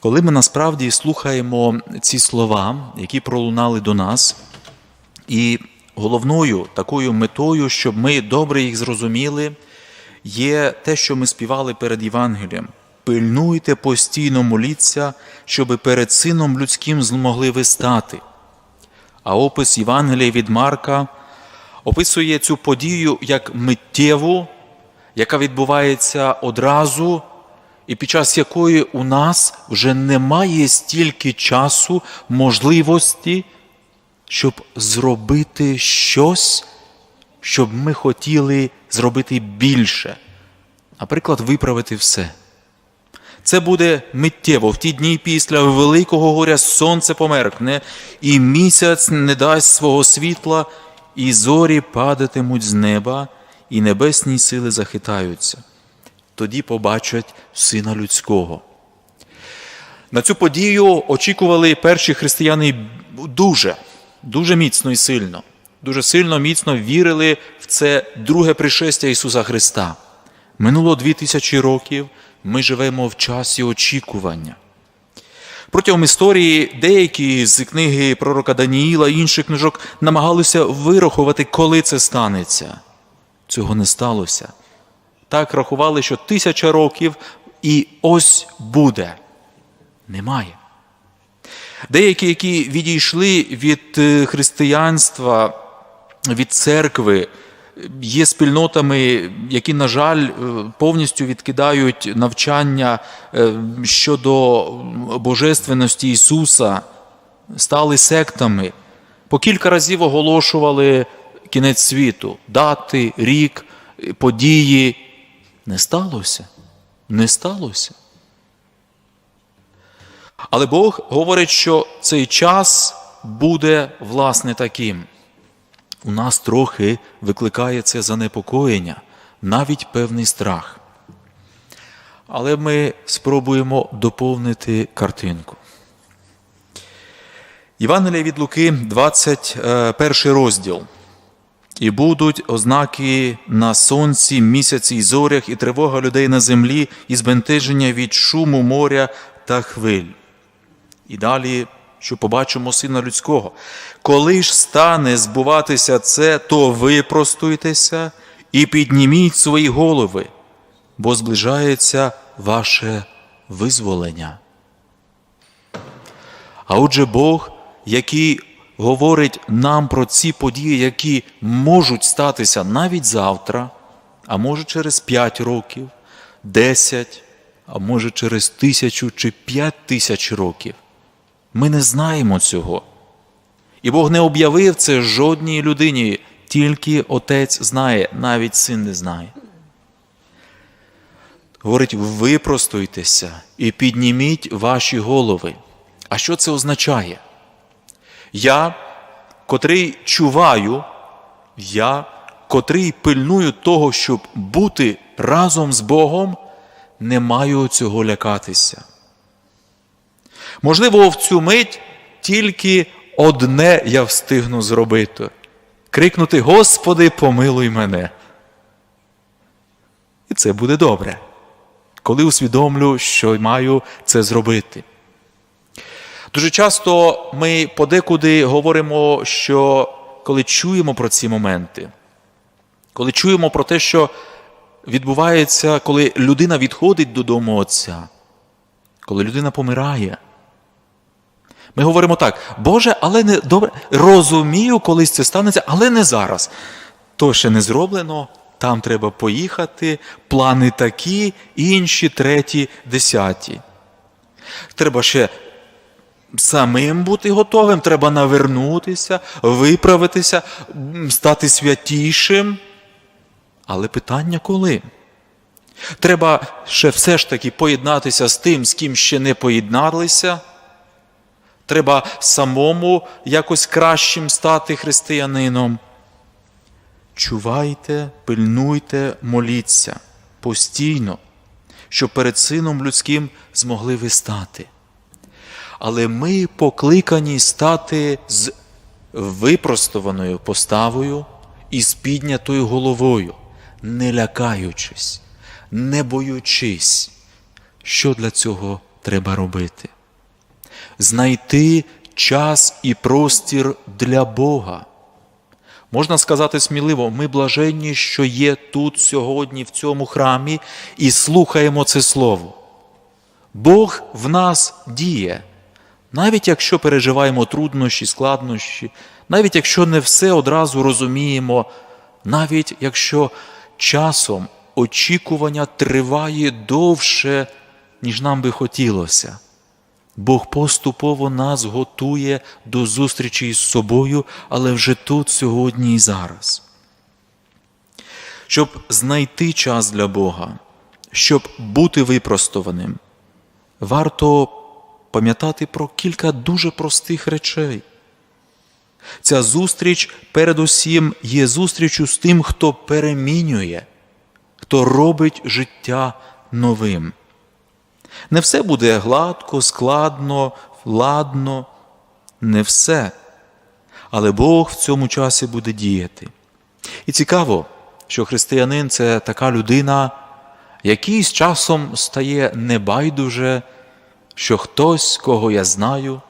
Коли ми насправді слухаємо ці слова, які пролунали до нас, і головною такою метою, щоб ми добре їх зрозуміли, є те, що ми співали перед Євангелієм. Пильнуйте постійно моліться, щоби перед Сином людським змогли ви стати. А опис Євангелія від Марка описує цю подію як миттєву, яка відбувається одразу, і під час якої у нас вже немає стільки часу, можливості, щоб зробити щось, щоб ми хотіли зробити більше. Наприклад, виправити все. Це буде миттєво в ті дні після великого горя сонце померкне, і місяць не дасть свого світла, і зорі падатимуть з неба, і небесні сили захитаються. Тоді побачать Сина Людського. На цю подію очікували перші християни дуже, дуже міцно і сильно. Дуже сильно, міцно вірили в це друге пришестя Ісуса Христа. Минуло дві тисячі років, ми живемо в часі очікування. Протягом історії деякі з книги пророка Даніїла і інших книжок намагалися вирахувати, коли це станеться. Цього не сталося. Так рахували, що тисяча років і ось буде. Немає. Деякі, які відійшли від е, християнства, від церкви, є спільнотами, які, на жаль, е, повністю відкидають навчання е, щодо божественності Ісуса, стали сектами, по кілька разів оголошували кінець світу, дати, рік, події. Не сталося. Не сталося. Але Бог говорить, що цей час буде власне таким. У нас трохи викликає це занепокоєння, навіть певний страх. Але ми спробуємо доповнити картинку. Євангелія від Луки, 21 розділ. І будуть ознаки на сонці, місяці і зорях, і тривога людей на землі, і збентеження від шуму моря та хвиль. І далі, що побачимо сина людського. Коли ж стане збуватися це, то випростуйтеся і підніміть свої голови, бо зближається ваше визволення. А отже, Бог, який говорить нам про ці події, які можуть статися навіть завтра, а може через 5 років, 10, а може через тисячу чи п'ять тисяч років. Ми не знаємо цього. І Бог не об'явив це жодній людині, тільки Отець знає, навіть син не знає. Говорить, випростуйтеся і підніміть ваші голови. А що це означає? Я, котрий чуваю, я, котрий пильную того, щоб бути разом з Богом, не маю цього лякатися. Можливо, в цю мить тільки одне я встигну зробити крикнути: Господи, помилуй мене. І це буде добре, коли усвідомлю, що маю це зробити. Дуже часто ми подекуди говоримо, що коли чуємо про ці моменти, коли чуємо про те, що відбувається, коли людина відходить додому Отця, коли людина помирає, ми говоримо так, Боже, але не добре, розумію, колись це станеться, але не зараз. То ще не зроблено, там треба поїхати, плани такі, інші, треті, десяті. Треба ще самим бути готовим, треба навернутися, виправитися, стати святішим. Але питання коли? Треба ще все ж таки поєднатися з тим, з ким ще не поєдналися. Треба самому якось кращим стати християнином. Чувайте, пильнуйте, моліться постійно, щоб перед Сином людським змогли ви стати. Але ми покликані стати з випростованою поставою і з піднятою головою, не лякаючись, не боючись. Що для цього треба робити. Знайти час і простір для Бога. Можна сказати сміливо, ми блаженні, що є тут сьогодні, в цьому храмі, і слухаємо це слово. Бог в нас діє, навіть якщо переживаємо труднощі, складнощі, навіть якщо не все одразу розуміємо, навіть якщо часом очікування триває довше, ніж нам би хотілося. Бог поступово нас готує до зустрічі із собою, але вже тут, сьогодні і зараз. Щоб знайти час для Бога, щоб бути випростованим, варто пам'ятати про кілька дуже простих речей. Ця зустріч, передусім, є зустрічю з тим, хто перемінює, хто робить життя новим. Не все буде гладко, складно, ладно, не все. Але Бог в цьому часі буде діяти. І цікаво, що християнин це така людина, який з часом стає небайдуже, що хтось, кого я знаю,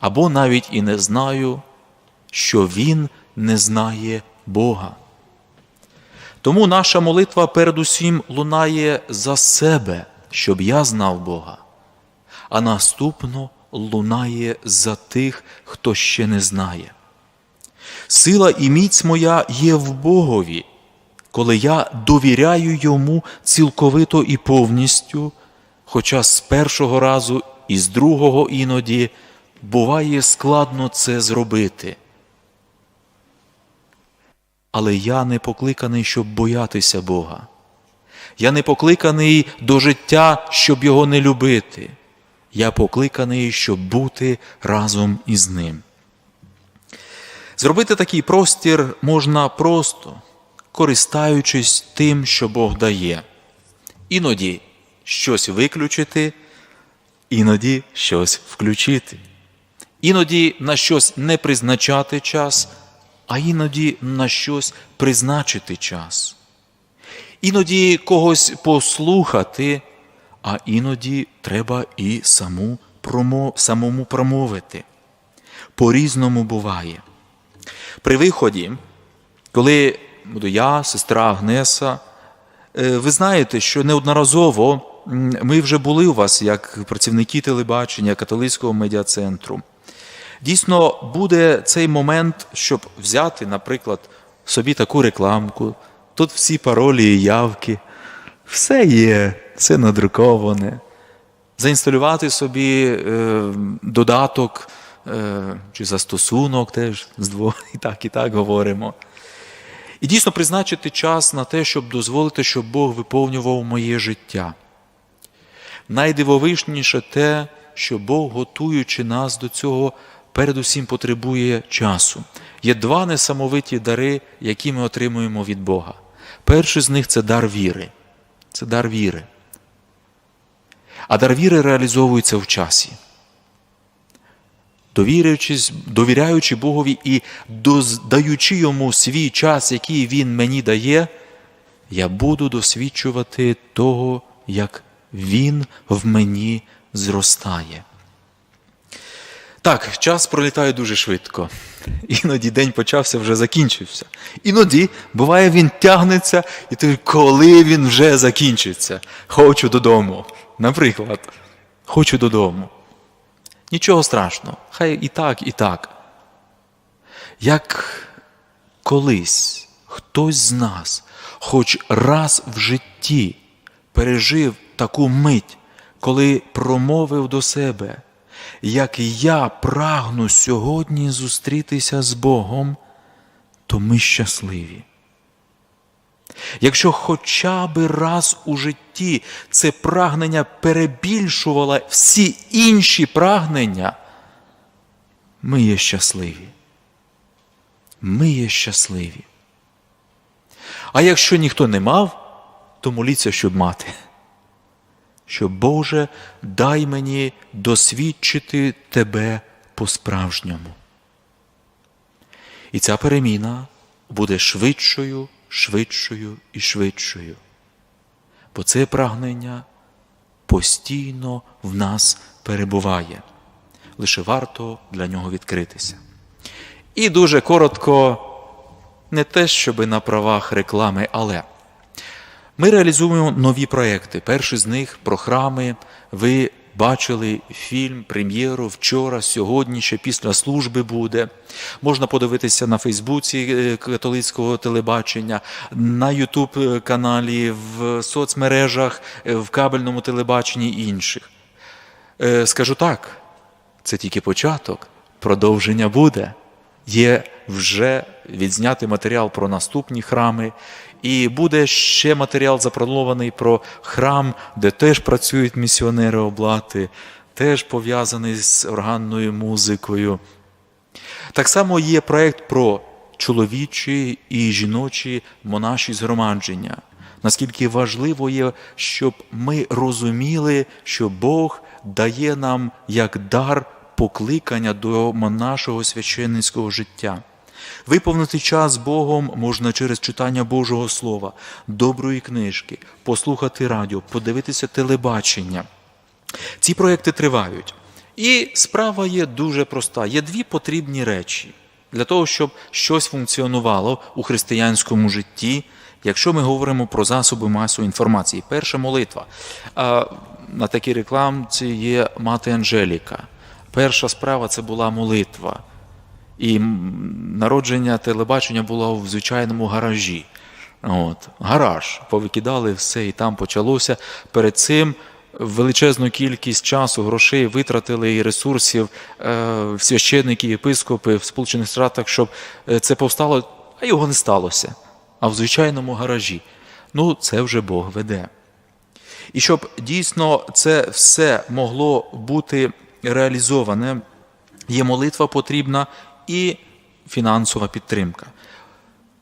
або навіть і не знаю, що він не знає Бога. Тому наша молитва передусім лунає за себе, щоб я знав Бога, а наступно лунає за тих, хто ще не знає. Сила і міць моя є в Богові, коли я довіряю йому цілковито і повністю, хоча з першого разу і з другого іноді буває складно це зробити. Але я не покликаний, щоб боятися Бога. Я не покликаний до життя, щоб його не любити. Я покликаний, щоб бути разом із ним. Зробити такий простір можна просто, користаючись тим, що Бог дає. Іноді щось виключити, іноді щось включити. Іноді на щось не призначати час, а іноді на щось призначити час. Іноді когось послухати, а іноді треба і саму промо, самому промовити. По-різному буває. При виході, коли буду я, сестра Агнеса, е, ви знаєте, що неодноразово ми вже були у вас як працівники телебачення католицького медіа-центру. Дійсно, буде цей момент, щоб взяти, наприклад, собі таку рекламку. Тут всі паролі і явки, все є, все надруковане. Заінсталювати собі е, додаток е, чи застосунок теж з двох, і так, і так говоримо. І дійсно призначити час на те, щоб дозволити, щоб Бог виповнював моє життя. Найдивовижніше те, що Бог, готуючи нас до цього, передусім потребує часу. Є два несамовиті дари, які ми отримуємо від Бога. Перший з них це дар віри. Це дар віри. А дар віри реалізовується в часі. Довіряючись, довіряючи Богові і даючи йому свій час, який Він мені дає, я буду досвідчувати того, як Він в мені зростає. Так, час пролітає дуже швидко. Іноді день почався, вже закінчився. Іноді, буває, він тягнеться, і ти, коли він вже закінчиться, хочу додому. Наприклад, хочу додому. Нічого страшного, хай і так, і так. Як колись хтось з нас, хоч раз в житті, пережив таку мить, коли промовив до себе як я прагну сьогодні зустрітися з Богом, то ми щасливі. Якщо хоча би раз у житті це прагнення перебільшувало всі інші прагнення, ми є щасливі. Ми є щасливі. А якщо ніхто не мав, то моліться, щоб мати що Боже, дай мені досвідчити Тебе по-справжньому. І ця переміна буде швидшою, швидшою і швидшою. Бо це прагнення постійно в нас перебуває. Лише варто для нього відкритися. І дуже коротко, не те, щоби на правах реклами, але ми реалізуємо нові проекти. Перший з них про храми. Ви бачили фільм, прем'єру вчора, сьогодні, ще після служби буде. Можна подивитися на Фейсбуці е, католицького телебачення, на Ютуб каналі, в соцмережах, е, в кабельному телебаченні і інших. Е, Скажу так, це тільки початок, продовження буде. Є вже відзнятий матеріал про наступні храми, і буде ще матеріал запланований про храм, де теж працюють місіонери облати, теж пов'язаний з органною музикою. Так само є проєкт про чоловічі і жіночі монаші згромадження. Наскільки важливо є, щоб ми розуміли, що Бог дає нам як дар покликання до нашого священницького життя. Виповнити час Богом можна через читання Божого Слова, доброї книжки, послухати радіо, подивитися телебачення. Ці проекти тривають. І справа є дуже проста. Є дві потрібні речі для того, щоб щось функціонувало у християнському житті, якщо ми говоримо про засоби масової інформації. Перша молитва. На такій рекламці є мати Анжеліка. Перша справа це була молитва. І народження телебачення було в звичайному гаражі. От, гараж. Повикидали все, і там почалося. Перед цим величезну кількість часу, грошей витратили і ресурсів е, священники, єпископи в Сполучених Штатах, щоб е, це повстало, а його не сталося. А в звичайному гаражі. Ну, це вже Бог веде. І щоб дійсно це все могло бути реалізоване, є молитва потрібна і фінансова підтримка.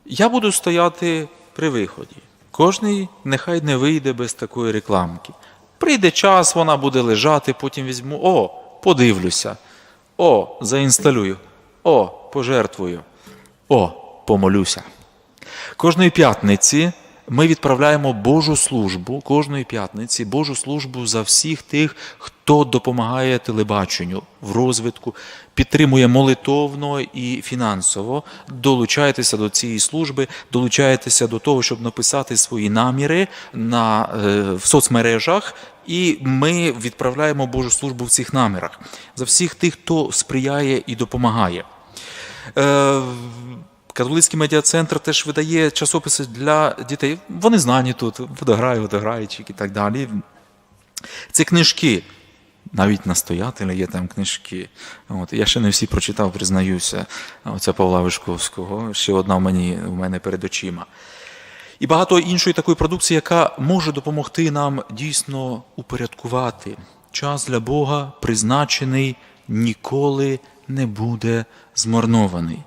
Я буду стояти при виході. Кожний нехай не вийде без такої рекламки. Прийде час, вона буде лежати, потім візьму, о, подивлюся, о, заінсталюю, о, пожертвую, о, помолюся. Кожної п'ятниці ми відправляємо Божу службу, кожної п'ятниці Божу службу за всіх тих, хто допомагає телебаченню в розвитку, підтримує молитовно і фінансово. Долучайтеся до цієї служби, долучайтеся до того, щоб написати свої наміри на, е, в соцмережах. І ми відправляємо Божу службу в цих намірах за всіх тих, хто сприяє і допомагає. Католицький медіа-центр теж видає часописи для дітей. Вони знані тут, водограй, водограйчик і так далі. Це книжки. Навіть настоятеля є там книжки. От. Я ще не всі прочитав, признаюся. Оця Павла Вишковського, ще одна в, мені, в мене перед очима. І багато іншої такої продукції, яка може допомогти нам дійсно упорядкувати. Час для Бога призначений ніколи не буде змарнований.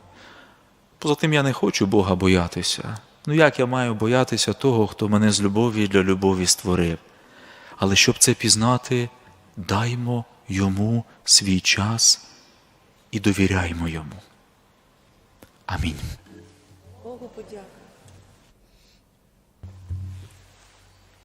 Поза тим я не хочу Бога боятися. Ну як я маю боятися того, хто мене з любові для любові створив? Але щоб це пізнати, даймо йому свій час і довіряймо йому. Амінь. Богу подяка.